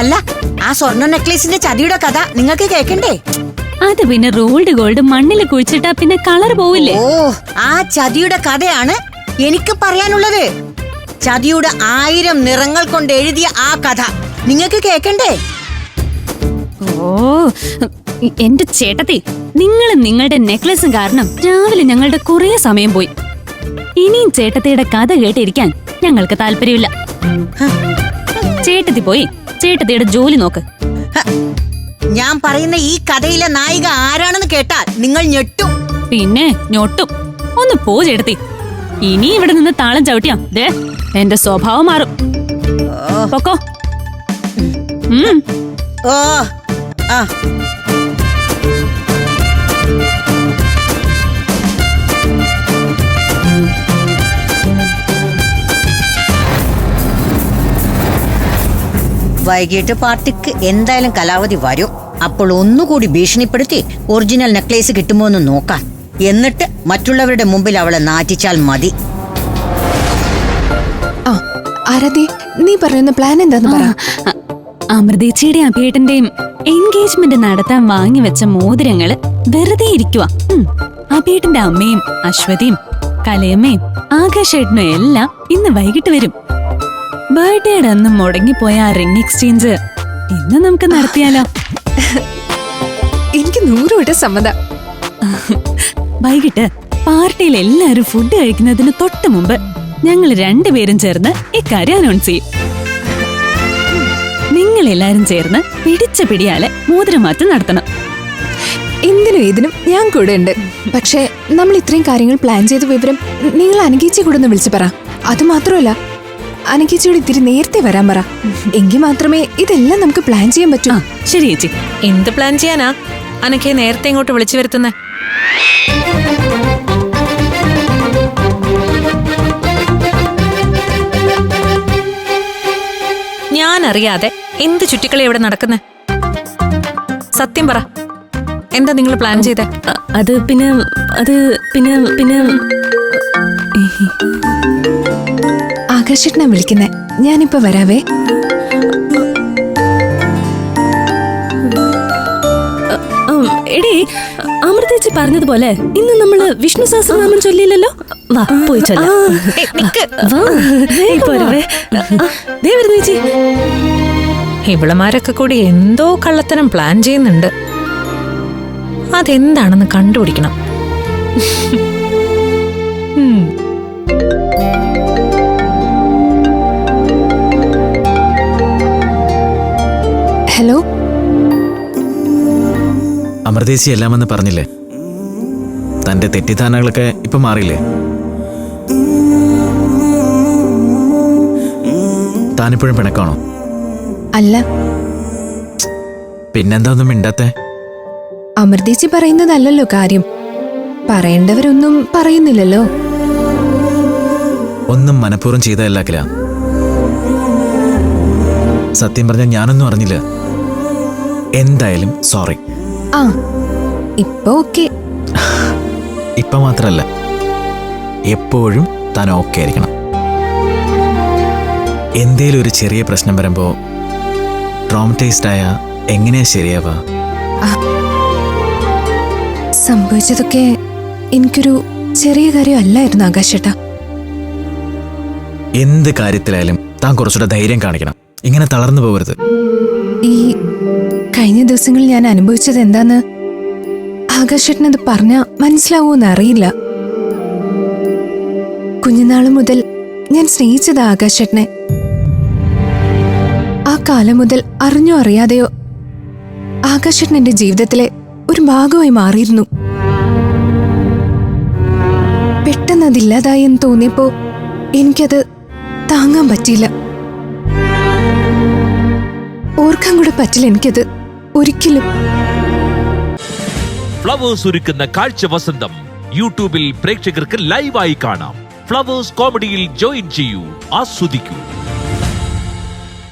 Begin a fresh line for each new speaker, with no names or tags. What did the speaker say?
അല്ല ആ സ്വർണ നെക്ലേസിന്റെ ചതിയുടെ കഥ നിങ്ങൾക്ക് കേക്കണ്ടേ
അത് പിന്നെ റോൾഡ് ഗോൾഡ് മണ്ണിൽ കുഴിച്ചിട്ടാ പിന്നെ കളർ പോവില്ലേ?
ഓ ആ ചതിയുടെ കഥയാണ് എനിക്ക് പറയാനുള്ളത്. ചതിയുടെ ആയിരം നിറങ്ങൾ കൊണ്ട് എഴുതിയ ആ കഥ നിങ്ങൾക്ക് കേക്കണ്ടേ
ഓ എന്റെ ചേട്ടത്തി നിങ്ങളും നിങ്ങളുടെ നെക്ലസും കാരണം രാവിലെ ഞങ്ങളുടെ കുറേ സമയം പോയി. ഇനിയും ചേട്ടത്തിയുടെ കഥ കേട്ടിരിക്കാൻ ഞങ്ങൾക്ക് താല്പര്യമില്ല. ചേട്ടത്തി പോയി. ചേട്ടത്തിയുടെ ജോലി നോക്ക്.
ഞാൻ പറയുന്ന ഈ കഥയിലെ നായിക ആരാണെന്ന് കേട്ടാൽ നിങ്ങൾ ഞെട്ടും.
പിന്നെ ഞൊട്ടും. ഒന്ന് പോ ചേട്ടത്തി. ഇനി ഇവിടെ നിന്ന് താളം ചവിട്ടിയാ. ദേ എന്റെ സ്വഭാവം മാറും. പൊക്കോ. ഉം.
ഓ ആ. വൈകിട്ട് പാർട്ടിക്ക് എന്തായാലും കലാവധി വരും. അപ്പോൾ ഒന്നുകൂടി ഭീഷണിപ്പെടുത്തി ഒറിജിനൽ നെക്ലേസ് കിട്ടുമോ എന്ന് നോക്കാം. എന്നിട്ട് മറ്റുള്ളവരുടെ മുമ്പിൽ അവളെ നാറ്റിച്ചാൽ മതി.
ആ നീ പറയുന്ന പ്ലാൻ എന്താന്ന് പറ.
അമൃതേച്ചിയുടെയും അഭിയേട്ടന്റെയും എൻഗേജ്മെന്റ് നടത്താൻ വാങ്ങിവെച്ച മോതിരങ്ങൾ വെറുതെ ഇരിക്കുക അഭിയേട്ടന്റെ അമ്മയും അശ്വതിയും കലയമ്മയും ആകാശേട്ടനും എല്ലാം ഇന്ന് വൈകിട്ട് വരും. ബർത്ത്ഡേയുടെ അന്ന് മുടങ്ങിപ്പോയ ആ റിംഗ് എക്സ്ചേഞ്ച് ഇന്ന് നമുക്ക് നടത്തിയാലോ?
എനിക്ക് നൂറ് വട്ടം സമ്മത.
വൈകിട്ട് പാർട്ടിയിൽ എല്ലാരും ഫുഡ് കഴിക്കുന്നതിന് തൊട്ട് മുമ്പ് ഞങ്ങൾ രണ്ടുപേരും ചേർന്ന് ഇക്കാര്യം അനൗൺസ് ചെയ്യും. നിങ്ങൾ എല്ലാരും ചേർന്ന് പിടിച്ച പിടിയാലെ മോതിരമാറ്റം നടത്തണം.
എന്തിനും ഏതിനും ഞാൻ കൂടെ ഉണ്ട്. പക്ഷേ നമ്മൾ ഇത്രയും കാര്യങ്ങൾ പ്ലാൻ ചെയ്ത വിവരം നിങ്ങൾ അനുഗീച്ചി കൂടെ ഒന്ന് വിളിച്ചു പറ. അത് മാത്രമല്ല അനുഗീച്ചിയോട് ഇത്തിരി നേരത്തെ വരാൻ പറ. എങ്കിൽ മാത്രമേ ഇതെല്ലാം നമുക്ക് പ്ലാൻ ചെയ്യാൻ പറ്റൂ.
ആ ശരി ചേച്ചി.
എന്ത് പ്ലാൻ ചെയ്യാനാ? അനക്കെ നേരത്തെ ഇങ്ങോട്ട് വിളിച്ചു വരുത്തുന്നേ. ഞാൻ അറിയാതെ എന്ത് ചുറ്റിക്കളി ഇവിടെ നടക്കുന്നേ? സത്യം പറ. എന്താ നിങ്ങൾ പ്ലാൻ ചെയ്തേ?
അത് പിന്നെ അത് പിന്നെ പിന്നെ
ആകർഷിട്ടനെ വിളിക്കുന്നേ. ഞാനിപ്പോ വരാവേ.
എടി അമൃതേച്ചി പറഞ്ഞതുപോലെ ഇന്ന് നമ്മൾ വിഷ്ണു സഹസ്രനാമം ചൊല്ലിയില്ലല്ലോ? വാ പോയി ചൊല്ലാം.
ഇവളമാരൊക്കെ കൂടി എന്തോ കള്ളത്തരം പ്ലാൻ ചെയ്യുന്നുണ്ട്. അതെന്താണെന്ന് കണ്ടുപിടിക്കണം.
അമൃതേശി എല്ലാമെന്ന് പറഞ്ഞില്ലേ? തന്റെ തെറ്റിദ്ധാരണകളൊക്കെ ഇപ്പൊ മാറിയില്ലേ? താനിപ്പോഴും പിണക്കാണോ?
അല്ല.
പിന്നെന്താ ഒന്നും മിണ്ടാത്തെ?
അമൃതേച്ചി പറയുന്നതല്ലല്ലോ കാര്യം. പറയേണ്ടവരൊന്നും പറയുന്നില്ലല്ലോ.
ഒന്നും മനഃപൂർവം ചെയ്തതല്ല അഖില. സത്യം പറഞ്ഞാൽ ഞാനൊന്നും അറിഞ്ഞില്ല. എന്തായാലും സോറി.
ആ ഇപ്പൊ ഓക്കെ.
ഇപ്പൊ മാത്രല്ല. എപ്പോഴും താൻ ഓക്കെ ആയിരിക്കണം. എന്തേലും ഒരു ചെറിയ പ്രശ്നം വരുമ്പോ ട്രോമറ്റൈസ്ഡ് ആയ എങ്ങനെയാ ശരിയാവാ
സംഭവിച്ചതൊക്കെ എനിക്കൊരു ചെറിയ കാര്യം അല്ലായിരുന്നു ആകാശേട്ടാ.
എന്ത് കാര്യത്തിലായാലും താൻ കുറച്ചുകൂടെ ധൈര്യം കാണിക്കണം. ഇങ്ങനെ തളർന്നു പോകരുത്.
ഈ കഴിഞ്ഞ ദിവസങ്ങളിൽ ഞാൻ അനുഭവിച്ചത് എന്താന്ന്? ആകാശേട്ടനത് പറഞ്ഞ മനസ്സിലാവൂന്ന് അറിയില്ല കുഞ്ഞുനാൾ മുതൽ ഞാൻ സ്നേഹിച്ചത് ആകാശേട്ടനെ. ആ കാലം മുതൽ അറിഞ്ഞോ അറിയാതെയോ ആകാശേട്ടൻ എന്റെ ജീവിതത്തിലെ ഒരു ഭാഗമായി മാറിയിരുന്നു. പെട്ടെന്ന് അതില്ലാതായി എന്ന് തോന്നിയപ്പോ എനിക്കത് താങ്ങാൻ പറ്റിയില്ല. ഓർക്കാൻ കൂടെ പറ്റില്ല എനിക്കത്. ഒരിക്കലും.
ഫ്ലവേഴ്സ് ഒരുക്കുന്ന കാഴ്ച വസന്തം യൂട്യൂബിൽ പ്രേക്ഷകർക്ക് ലൈവായി കാണാം. ഫ്ലവേഴ്സ് കോമഡിയിൽ ജോയിൻ ചെയ്യൂ ആസ്വദിക്കൂ.